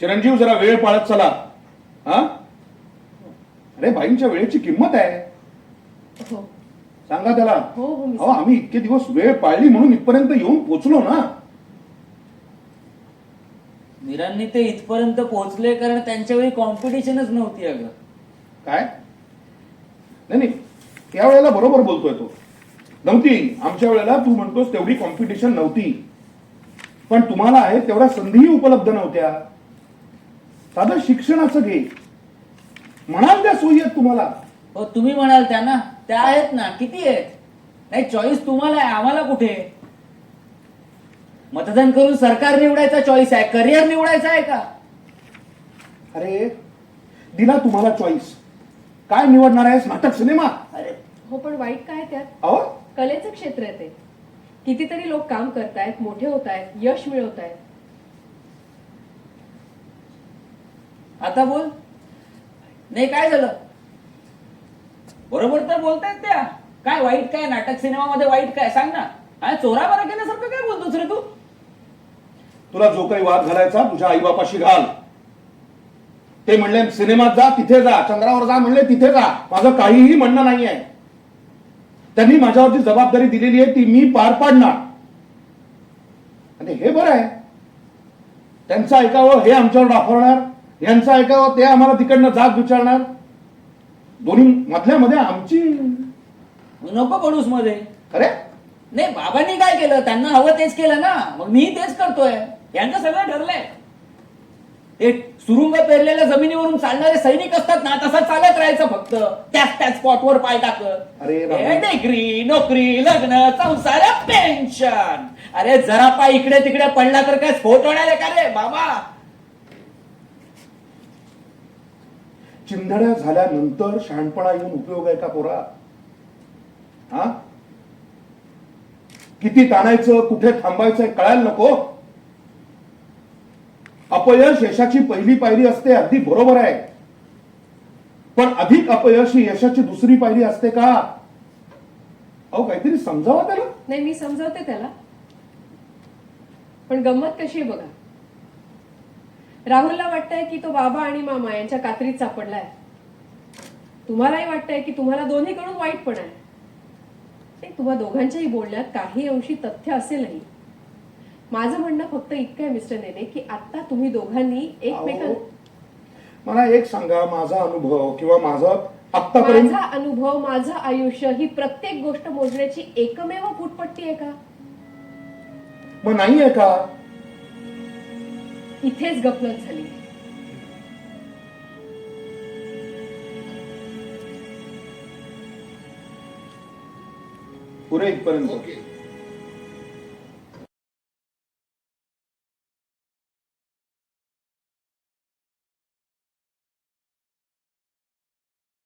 चिरंजीव जरा वेळ पाळत चला. हा? अरे बाईंच्या वेळेची किंमत आहे. हो. सांगा त्याला. हो हो मी अहो आम्ही इतके दिवस वेळ पाळली म्हणून इथपर्यंत येऊन पोचलो ना. मीरांनी ते इथपर्यंत पोहोचले कारण त्यांच्या वेळी कॉम्पिटिशनच नव्हती अगं. काय? नाही नाही. त्यावेळेला बरोबर बोलतोय तो. नव्हती. आमच्या वेळेला तू म्हणतोस तेवढी कॉम्पिटिशन नव्हती. पण तुम्हाला आहे तेवढ्या संधीही उपलब्ध नव्हत्या. साधं शिक्षणाचं घे. म्हणाल त्या सोयी आहेत तुम्हाला. हो तुम्ही म्हणाल त्या ना त्या आहेत ना किती आहेत? नाही चॉईस तुम्हाला आहे आम्हाला कुठे? मतदान करून सरकार निवडायचा चॉईस आहे करिअर निवडायचा आहे का? अरे दिला तुम्हाला चॉईस काय निवडणार आहेस? नाटक सिनेमा? अरे हो पण वाईट काय त्यात? अहो? कलेचं क्षेत्र आहे ते. कितीतरी लोक काम करतायत मोठे होत आहेत यश मिळवत आहेत आता बोल. नाही काय झालं? बरोबर तर बोलतायत त्या. काय वाईट काय? नाटक सिनेमामध्ये वाईट काय? सांग ना. काय चोरा बरा केल्यासारखं काय बोलतोस रे तू? तुला जो काही वाद घालायचा तुझ्या आई बापाशी घाल. ते म्हणले सिनेमात जा तिथे जा. चंद्रावर जा म्हणले तिथे जा. माझं काहीही म्हणणं नाही आहे त्यांनी माझ्यावरती जबाबदारी दिलेली आहे ती मी पार पाडणार. आणि हे बरं आहे. त्यांचं ऐकावं हे आमच्यावर दाखवणार यांचं ऐकावं ते आम्हाला तिकडनं जाग विचारणार. दोन्ही मधल्यामध्ये आमची नको पडूसमध्ये. अरे? नाही बाबांनी काय केलं? त्यांना हवं तेच केलं ना. मग मी तेच करतोय. यांचं सगळं ठरलंय. हे सुरुंग पेरलेल्या जमिनीवरून चालणारे सैनिक असतात ना तसं चालत राहायचं फक्त. त्याच त्याच स्पॉटवर पाय टाकत. अरे राम. डिग्री नोकरी लग्न संसार पेन्शन अरे जरा पाय इकडे तिकडे पडला तर काय स्फोट होणार आहे का रे? बाबा. चिंधड्या झाल्यानंतर शहाणपणा येऊन उपयोग आहे का पोरा? हा? किती ताणायचं कुठे थांबायचं कळायला नको. अपयश यशाची पहिली पायरी असते अगदी बरोबर आहे. पण अधिक अपयश ही यशाची दुसरी पायरी असते का? अहो काहीतरी समजावा त्याला? नाही मी समजावते त्याला. पण गंमत कशी आहे बघा. राहुलला वाटतंय की तो बाबा आणि मामा यांच्या कात्रीत सापडलाय. तुम्हालाही वाटतंय की तुम्हाला दोन्हीकडून वाईट पण आहे. ते तुम्हा दोघांच्याही बोलण्यात काही अंशी तथ्य असेलही माझं म्हणणं फक्त इतकं आहे मिस्टर नेने की आता तुम्ही दोघांनी एकमेकां अहो, मला एक सांगा माझा अनुभव किंवा माझं आतापर्यंत माझा अनुभव माझं आयुष्य ही प्रत्येक गोष्ट मोजण्याची एकमेव फुटपट्टी आहे का? मग नाही आहे का? इथेच गफलत झाली. पुरे इथपर्यंत. ओके.